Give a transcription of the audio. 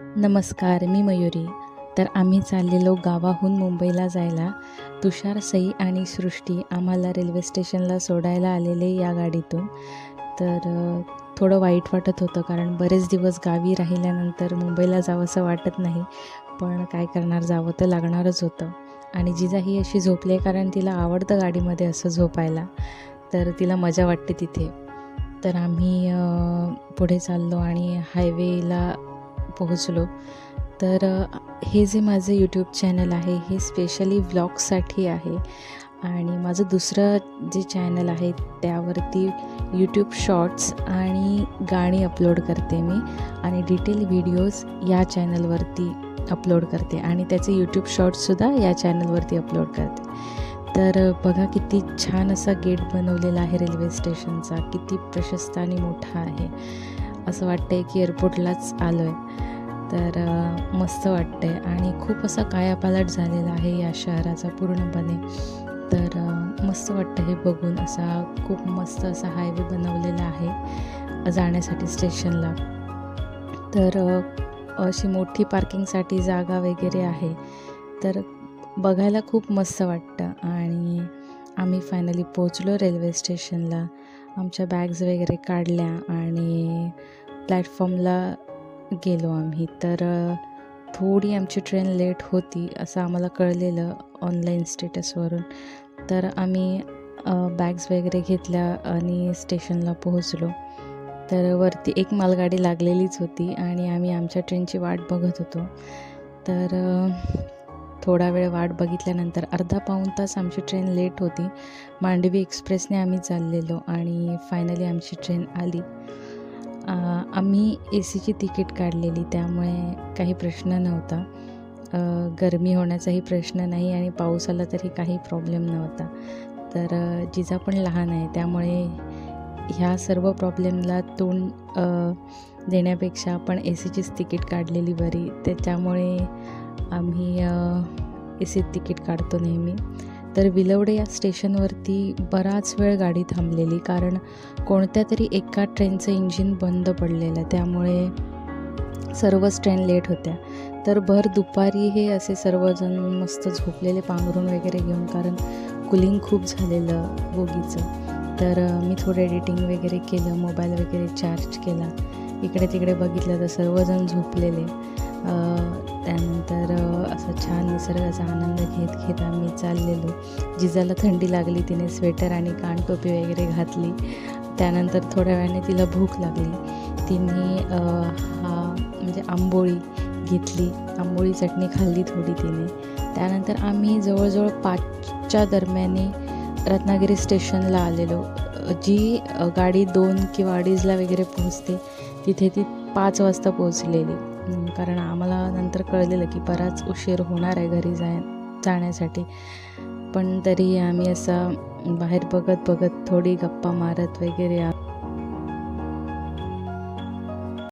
नमस्कार मी मयुरी. तर आम्ही चाललेलो गावाहून मुंबईला जायला. तुषार सई आणि सृष्टी आम्हाला रेल्वे स्टेशनला सोडायला आलेले या गाडीतून. तर थोडं वाईट वाटत होतं कारण बरेच दिवस गावी राहिल्यानंतर मुंबईला जावंसं वाटत नाही. पण काय करणार जावं तर लागणारच होतं. आणि जिजाही अशी झोपली आहे कारण तिला आवडतं गाडीमध्ये असं झोपायला. तर तिला मजा वाटते तिथे. तर आम्ही पुढे चाललो आणि हायवेला पोहोचलो. तर हे जे माझं यूट्यूब चॅनल आहे हे स्पेशली व्लॉगसाठी आहे. आणि माझं दुसरं जे चॅनल आहे त्यावरती यूट्यूब शॉर्ट्स आणि गाणी अपलोड करते मी. आणि डिटेल व्हिडिओज या चॅनलवरती अपलोड करते. आणि त्याचे यूट्यूब शॉर्ट्ससुद्धा या चॅनलवरती अपलोड करते. तर बघा किती छान असा गेट बनवलेला आहे रेल्वे स्टेशनचा किती प्रशस्त आणि मोठा आहे. असं वाटतं आहे की एअरपोर्टलाच आलो आहे तर मस्त वाटतं आहे आणि खूप असा कायापालट झालेला आहे या शहराचा पूर्णपणे. तर मस्त वाटतं हे बघून असा खूप मस्त असा हायवे बनवलेला आहे जाण्यासाठी स्टेशनला. तर अशी मोठी पार्किंगसाठी जागा वगैरे आहे. तर बघायला खूप मस्त वाटतं आणि आम्ही फायनली पोचलो रेल्वे स्टेशनला आमच्या बॅग्स वगैरे काढल्या आणि प्लॅटफॉर्मला गेलो आम्ही. तर थोडी आमची ट्रेन लेट होती असं आम्हाला कळलेलं ऑनलाईन स्टेटसवरून तर आम्ही बॅग्स वगैरे घेतल्या आणि स्टेशनला पोहोचलो. तर वरती एक मालगाडी लागलेलीच होती आणि आम्ही आमच्या ट्रेनची वाट बघत होतो. तर थोडा वेळ वाट बघितल्यानंतर अर्धा पाऊण तास आमची ट्रेन लेट होती. मांडवी एक्सप्रेसने आम्ही चाललेलो आणि फायनली आमची ट्रेन आली. आम्ही ए सीची तिकीट काढलेली त्यामुळे काही प्रश्न नव्हता. गरमी होण्याचाही प्रश्न नाही आणि पाऊस आला तरी काही प्रॉब्लेम नव्हता. तर जिजा पण लहान आहे त्यामुळे ह्या सर्व प्रॉब्लेमला तोंड देण्यापेक्षा आपण ए सीचीच तिकीट काढलेली बरी. त्याच्यामुळे आम्ही ए सीत तिकीट काढतो नेहमी. तर विलवडे या स्टेशनवरती बराच वेळ गाडी थांबलेली कारण कोणत्या तरी एका ट्रेनचं इंजिन बंद पडलेलं. त्यामुळे सर्वच ट्रेन लेट होत्या. तर भर दुपारी हे असे सर्वजण मस्त झोपलेले पांघरून वगैरे घेऊन कारण कुलिंग खूप झालेलं बोगीचं. तर मी थोडं एडिटिंग वगैरे केलं मोबाईल वगैरे चार्ज केला. इकडे तिकडे बघितलं तर सर्वजण झोपलेले. त्यानंतर असा असं छान निसर्गाचा आनंद घेत घेत आम्ही चाललेलो. जिजाला थंडी लागली तिने स्वेटर आणि कानटोपी वगैरे घातली. त्यानंतर थोड्या वेळाने तिला भूक लागली. तिने हा म्हणजे आंबोळी घेतली. आंबोळी चटणी खाल्ली थोडी तिने. त्यानंतर आम्ही जवळजवळ पाचच्या दरम्याने रत्नागिरी स्टेशनला आलेलो. जी गाडी दोन किंवा अडीचला वगैरे पोहोचते तिथे ती पाच वाजता पोहोचलेली. कारण आम्हाला नंतर कळलेलं की बराच उशीर होणार आहे घरी जाय जाण्यासाठी. पण तरी आम्ही असा बाहेर बघत बघत थोडी गप्पा मारत वगैरे